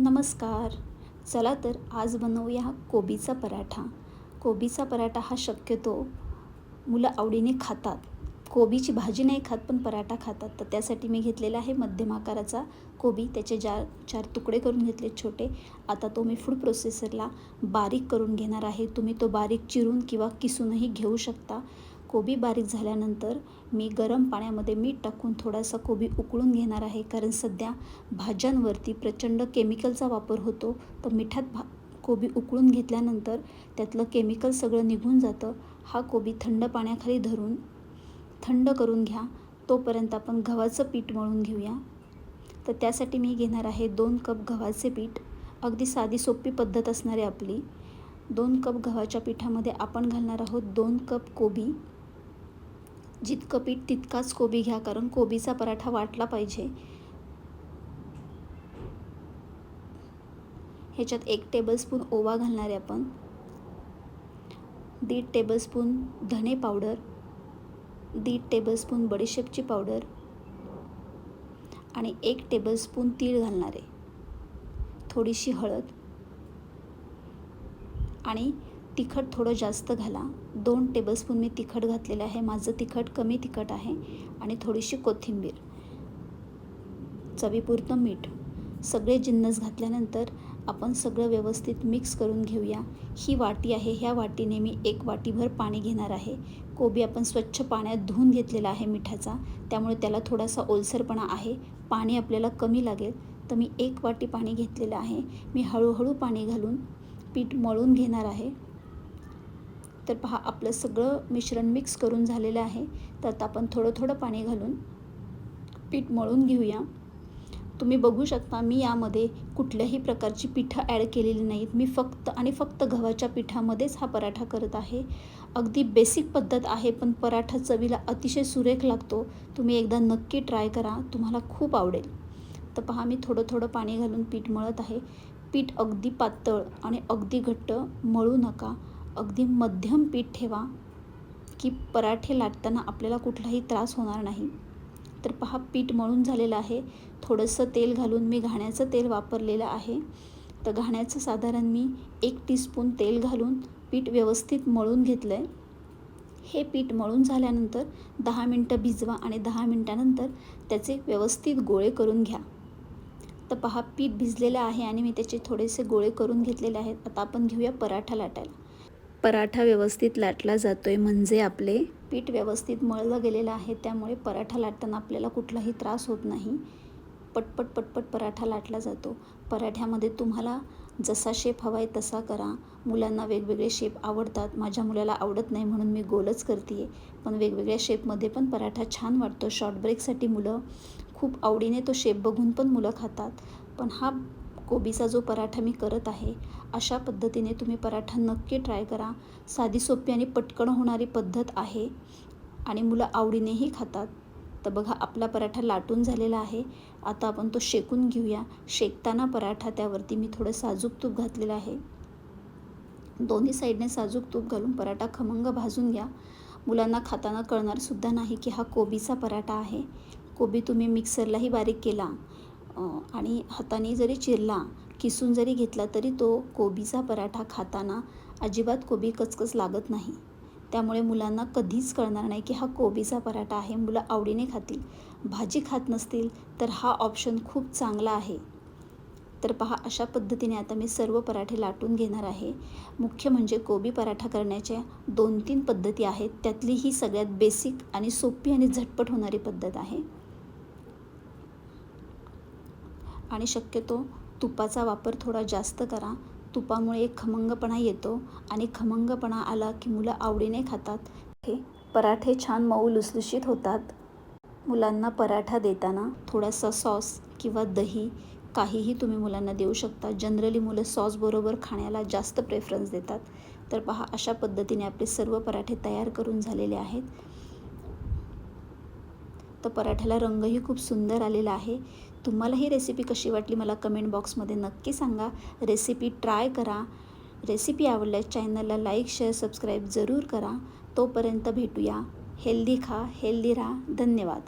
नमस्कार. चला तर आज बनवूया कोबीचा पराठा. कोबीचा पराठा हा शक्यतो मुलं आवडीने खातात. कोबीची भाजी नाही खात पण पराठा खातात. तर त्यासाठी मी घेतलेला आहे मध्यम आकाराचा कोबी. त्याचे चार चार तुकडे करून घेतले छोटे. आता तो मी फूड प्रोसेसरला बारीक करून घेणार आहे. तुम्ही तो बारीक चिरून किंवा किसूनही घेऊ शकता. कोबी बारीक झाल्यानंतर मी गरम पाण्यामध्ये मीठ टाकून थोडासा कोबी उकळून घेणार आहे. कारण सध्या भाज्यांवरती प्रचंड केमिकलचा वापर होतो. तर मिठात भा कोबी उकळून घेतल्यानंतर त्यातलं केमिकल सगळं निघून जातं. हा कोबी थंड पाण्याखाली धरून थंड करून घ्या. तोपर्यंत आपण गव्हाचं पीठ मळून घेऊया. तर त्यासाठी मी घेणार आहे दोन कप गव्हाचे पीठ. अगदी साधी सोपी पद्धत असणारी आपली. दोन कप गव्हाच्या पिठामध्ये आपण घालणार आहोत दोन कप कोबी. जितकं पीठ तितकाच कोबी घ्या कारण कोबीचा पराठा वाटला पाहिजे. ह्याच्यात एक टेबलस्पून ओवा घालणार आहे आपण. दीड टेबलस्पून धने पावडर. दीड टेबलस्पून बडीशेपची पावडर. आणि एक टेबलस्पून तीळ घालणार आहे. थोडीशी हळद. आणि तिखट थोडं जास्त घाला. दोन टेबलस्पून मी तिखट घातलेलं आहे. माझं तिखट कमी तिखट आहे आणि थोडीशी कोथिंबीर. चवीपुरतं मीठ. सगळे जिन्नस घातल्यानंतर आपण सगळं व्यवस्थित मिक्स करून घेऊया. ही वाटी आहे. ह्या वाटीने मी एक वाटीभर पाणी घेणार आहे. कोबी आपण स्वच्छ पाण्यात धुवून घेतलेला आहे मिठाचा. त्यामुळे त्याला थोडासा ओलसरपणा आहे. पाणी आपल्याला कमी लागेल. तर मी एक वाटी पाणी घेतलेलं आहे. मी हळूहळू पाणी घालून पीठ मळून घेणार आहे. तर पहा आपलं सगळं मिश्रण मिक्स करून झालेलं आहे. तर आता आपण थोडं थोडं पाणी घालून पीठ मळून घेऊया. तुम्ही बघू शकता मी यामध्ये कुठल्याही प्रकारची पिठं ॲड केलेली नाहीत. मी फक्त आणि फक्त गव्हाच्या पिठामध्येच हा पराठा करत आहे. अगदी बेसिक पद्धत आहे पण पराठा चवीला अतिशय सुरेख लागतो. तुम्ही एकदा नक्की ट्राय करा तुम्हाला खूप आवडेल. तर पहा मी थोडं थोडं पाणी घालून पीठ मळत आहे. पीठ अगदी पातळ आणि अगदी घट्ट मळू नका. अगदी मध्यम पीठ ठेवा की पराठे लाटताना आपल्याला कुठलाही त्रास होणार नाही. तर पहा पीठ मळून झालेलं आहे. थोडंसं तेल घालून मी घाण्याचं तेल वापरलेलं आहे. तर घाण्याचं साधारण मी एक टीस्पून तेल घालून पीठ व्यवस्थित मळून घेतलं आहे हे पीठ मळून झाल्यानंतर दहा मिनटं भिजवा आणि दहा मिनटानंतर त्याचे व्यवस्थित गोळे करून घ्या. तर पहा पीठ भिजलेलं आहे आणि मी त्याचे थोडेसे गोळे करून घेतलेले आहेत. आता आपण घेऊया पराठा लाटायला. पराठा व्यवस्थित लाटला जातो आहे म्हणजे आपले पीठ व्यवस्थित मळलं गेलेलं आहे त्यामुळे पराठा लाटताना आपल्याला कुठलाही त्रास होत नाही. पटपट पटपट पराठा लाटला जातो. पराठ्यामध्ये तुम्हाला जसा शेप हवा आहे तसा करा. मुलांना वेगवेगळे शेप आवडतात. माझ्या मुलाला आवडत नाही म्हणून मी गोलच करते आहे पण वेगवेगळ्या शेपमध्ये पण पराठा छान वाटतो. शॉर्ट ब्रेकसाठी मुलं खूप आवडीने तो शेप बघून पण मुलं खातात. पण हा कोबीचा जो पराठा मी करत आहे अशा पद्धतीने तुम्ही पराठा नक्की ट्राय करा. साधी सोपी आणि पटकन होणारी पद्धत आहे आणि मुलं आवडीनेही खातात. तर बघा आपला पराठा लाटून झालेला आहे. आता आपण तो शेकून घेऊया. शेकताना पराठा त्यावरती मी थोडं साजूक तूप घातलेलं आहे. दोन्ही साईडने साजूक तूप घालून पराठा खमंग भाजून घ्या. मुलांना खाताना कळणारसुद्धा नाही की हा कोबीचा पराठा आहे. कोबी तुम्ही मिक्सरलाही बारीक केला. आणि हाताने जरी चिरला किसून जरी घेतला तरी तो कोबीचा पराठा खाताना अजिबात कोबी कचकच लागत नाही. त्यामुळे मुलांना कधीच कळणार नाही की हा कोबीचा पराठा आहे मुलं आवडीने खातील. भाजी खात नसतील तर हा ऑप्शन खूप चांगला आहे. तर पहा अशा पद्धतीने आता मी सर्व पराठे लाटून घेणार आहे. मुख्य म्हणजे कोबी पराठा करण्याच्या दोन तीन पद्धती आहेत. त्यातली ही सगळ्यात बेसिक आणि सोपी आणि झटपट होणारी पद्धत आहे. आणि शक्यतो तुपाचा वापर थोडा जास्त करा. तुपामुळे एक खमंगपणा येतो आणि खमंगपणा आला की मुलं आवडीने खातात. हे पराठे छान मऊ लुसलुशीत होतात. मुलांना पराठा देताना थोडासा सॉस किंवा दही काहीही तुम्ही मुलांना देऊ शकता. जनरली मुलं सॉसबरोबर खाण्याला जास्त प्रेफरन्स देतात. तर पहा अशा पद्धतीने आपले सर्व पराठे तयार करून झालेले आहेत. तर पराठ्याला रंगही खूप सुंदर आलेला आहे. तुम्हाला ही रेसिपी कशी वाटली मला कमेंट बॉक्समध्ये नक्की सांगा. रेसिपी ट्राय करा. रेसिपी आवडल्यास चॅनलला लाईक शेअर सबस्क्राईब जरूर करा. तोपर्यंत भेटूया. हेल्दी खा हेल्दी राहा. धन्यवाद.